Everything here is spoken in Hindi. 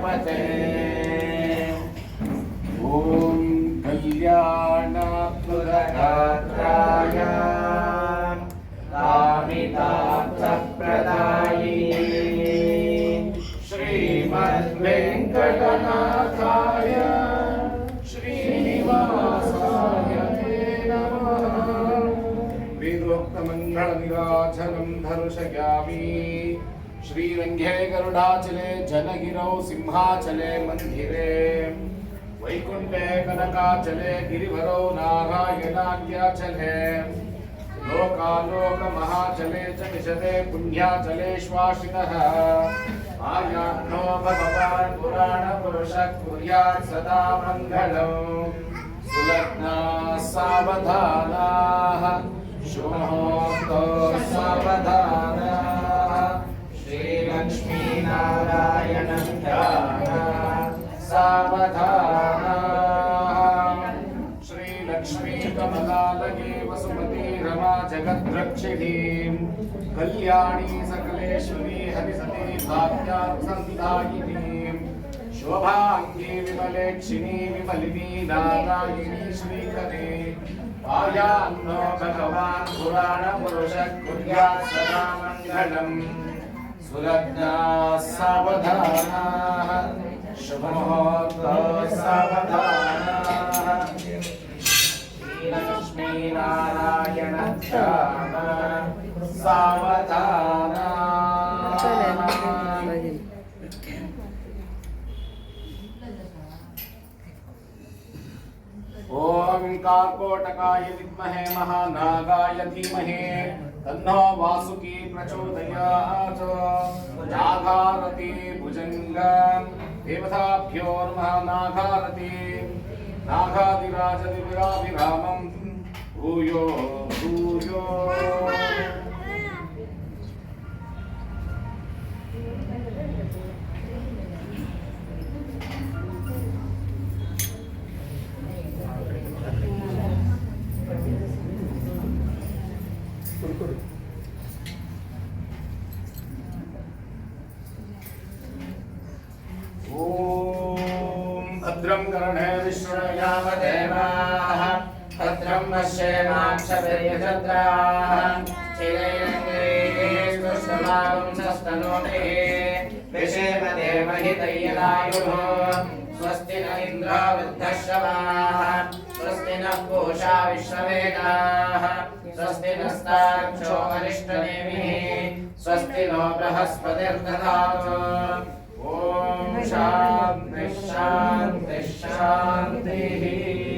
गणपते ॐ कल्याणात्मरगात्राय कामितार्थप्रदायिने। श्रीमद्वेङ्कटनाथाय श्रीनिवासाय नमः। वेदोक्तमङ्गलनिराजनं धर्षयामि श्रीरङ्गे गरुडाचले, जनगिरौ सिंहाचले, मन्दिरे। वैकुण्ठे कनकाचले गिरिवरौ नारायणाद्याचले लोकालोकमहाचले च निषदे पुण्याचलेष्वाशिनः आयात्नो भगवान् पुराणपुरुषः कुर्यात् सदा मङ्गलम् सुलग्नाः सावधानाः शुभमुहूर्तो सावधानाः कमलालये वसुमती रमा जगद्रक्षिणीं कल्याणी सकलेश्वरी हरिसती भाग्यासन्दायिनीं शोभाङ्गी विमलेक्षिणी विमलिनी नारायणी श्रीकरे। आयान्नो भगवान् पुराणपुरुषः कुर्यात् सदा मङ्गलम् सुलग्नाः सावधानाः। शुभमुहूर्तः सावधानाः। ध्यान सावधानाः ॐ कार्कोटकाय विद्महे महानागाय धीमहि तन्नो वासुकी प्रचोदयात् नागारति भुजङ्गम् देवताभ्यो नमः नागादिराजदिविराभिरामम् भूयो भूयो ॐ भद्रं कर्णे विष्णुयामदेवाः भद्रं पश्येमाक्षभिर्यजत्राः चिरैरङ्गैस्तुष्टमागुंसस्तनोभिः विषेम देवहितैयदायुः स्वस्ति न इन्द्रो वृद्धश्रवाः स्वस्ति नः पूषा विश्ववेदाः स्वस्ति नस्तार्क्षो वरिष्ठनेमिः स्वस्ति नो बृहस्पतिर्दधातु ॐ शान्ति शान्ति शान्तिः